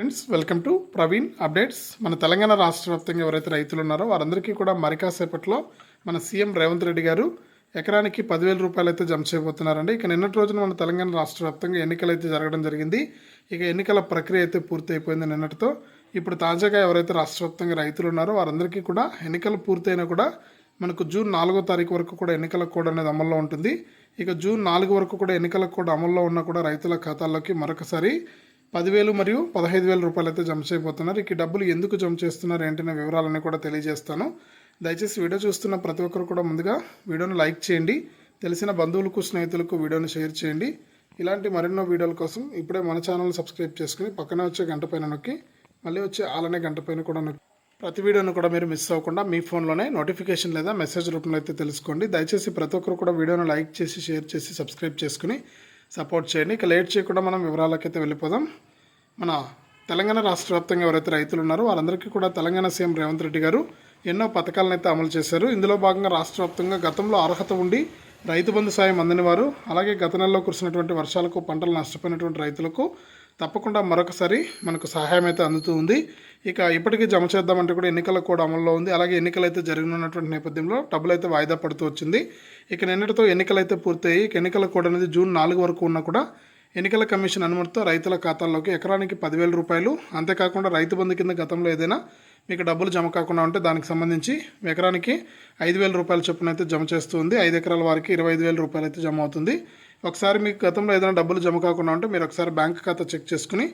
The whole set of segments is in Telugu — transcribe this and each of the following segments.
Friends welcome to Praveen updates మన తెలంగాణ రాష్ట్ర వ్యాప్తంగా ఎవరైతే రైతులు ఉన్నారో వారందరికీ కూడా మరికాసేపట్లో మన సీఎం రేవంత్ రెడ్డి గారు ఎకరానికి పదివేల రూపాయలు అయితే జమ చేయబోతున్నారండి. ఇక నిన్నటి రోజున మన తెలంగాణ రాష్ట్ర వ్యాప్తంగా ఎన్నికలు అయితే జరగడం జరిగింది ఇక ఎన్నికల ప్రక్రియ అయితే పూర్తి అయిపోయింది నిన్నటితో. ఇప్పుడు తాజాగా ఎవరైతే రాష్ట్ర వ్యాప్తంగా రైతులు ఉన్నారో వారందరికీ కూడా ఎన్నికలు పూర్తయినా కూడా మనకు జూన్ నాలుగో తారీఖు వరకు కూడా ఎన్నికల కోడ్ అనేది అమల్లో ఉంటుంది. ఇక జూన్ నాలుగు వరకు కూడా ఎన్నికల కోడ్ అమల్లో ఉన్న కూడా రైతుల ఖాతాల్లోకి మరొకసారి పదివేలు మరియు పదహైదు వేల రూపాయలు అయితే జమ చేయబోతున్నారు. ఇక ఈ డబ్బులు ఎందుకు జమ చేస్తున్నారు ఏంటనే వివరాలన్నీ కూడా తెలియజేస్తాను. దయచేసి వీడియో చూస్తున్న ప్రతి ఒక్కరు కూడా ముందుగా వీడియోను లైక్ చేయండి. తెలిసిన బంధువులకు స్నేహితులకు వీడియోను షేర్ చేయండి. ఇలాంటి మరెన్నో వీడియోల కోసం ఇప్పుడే మన ఛానల్ సబ్స్క్రైబ్ చేసుకుని పక్కనే వచ్చే గంట పైన నొక్కి మళ్ళీ వచ్చే ఆలనే గంట పైన కూడా నొక్కి. ప్రతి వీడియోను కూడా మీరు మిస్ అవ్వకుండా మీ ఫోన్లోనే నోటిఫికేషన్ లేదా మెసేజ్ రూపంలో అయితే తెలుసుకోండి. దయచేసి ప్రతి ఒక్కరు కూడా వీడియోను లైక్ చేసి షేర్ చేసి సబ్స్క్రైబ్ చేసుకుని సపోర్ట్ చేయండి. ఇక లేట్ చేయకుండా మనం వివరాలకైతే వెళ్ళిపోదాం. మన తెలంగాణ రాష్ట్ర వ్యాప్తంగా ఎవరైతే రైతులు ఉన్నారో వారందరికీ కూడా తెలంగాణ సీఎం రేవంత్ రెడ్డి గారు ఎన్నో పథకాలను అయితే అమలు చేశారు. ఇందులో భాగంగా రాష్ట్ర వ్యాప్తంగా గతంలో అర్హత ఉండి రైతు బంధు సాయం అందని వారు అలాగే గత నెలలో కురిసినటువంటి వర్షాలకు పంటలు నష్టపోయినటువంటి రైతులకు తప్పకుండా మరొకసారి మనకు సహాయం అయితే అందుతూ ఉంది. ఇక ఇప్పటికీ జమ చేద్దామంటే కూడా ఎన్నికల కూడా అమల్లో ఉంది. అలాగే ఎన్నికలు అయితే జరగనున్నటువంటి నేపథ్యంలో డబ్బులు అయితే వాయిదా పడుతూ వచ్చింది. ఇక నిన్నటితో ఎన్నికలు అయితే పూర్తయ్యి ఇక ఎన్నికల కోడ్ అనేది జూన్ నాలుగు వరకు ఉన్నా కూడా ఎన్నికల కమిషన్ అనుమతితో రైతుల ఖాతాల్లోకి ఎకరానికి పదివేల రూపాయలు. అంతేకాకుండా రైతు బంధు కింద గతంలో ఏదైనా మీకు డబ్బులు జమ కాకుండా ఉంటే దానికి సంబంధించి ఎకరానికి ఐదు వేల రూపాయల చొప్పున అయితే జమ చేస్తుంది. ఐదు ఎకరాల వారికి ఇరవై ఐదు వేల రూపాయలు అయితే జమ అవుతుంది. ఒకసారి మీకు గతంలో ఏదైనా డబ్బులు జమ కాకుండా ఉంటే మీరు ఒకసారి బ్యాంక్ ఖాతా చెక్ చేసుకుని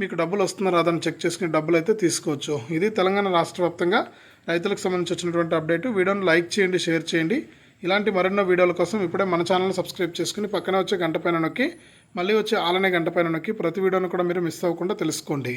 మీకు డబ్బులు వస్తుందా రాదని చెక్ చేసుకుని డబ్బులు అయితే తీసుకోవచ్చు. ఇది తెలంగాణ రాష్ట్ర వ్యాప్తంగా రైతులకు సంబంధించి వచ్చినటువంటి అప్డేట్. వీడియోని లైక్ చేయండి షేర్ చేయండి. ఇలాంటి మరెన్నో వీడియోల కోసం ఇప్పుడే మన ఛానల్ సబ్స్క్రైబ్ చేసుకుని పక్కనే వచ్చే గంట పైన నొక్కి మళ్ళీ వచ్చే ఆలనే గంట పైన నొక్కి ప్రతి వీడియోను కూడా మీరు మిస్ అవ్వకుండా తెలుసుకోండి.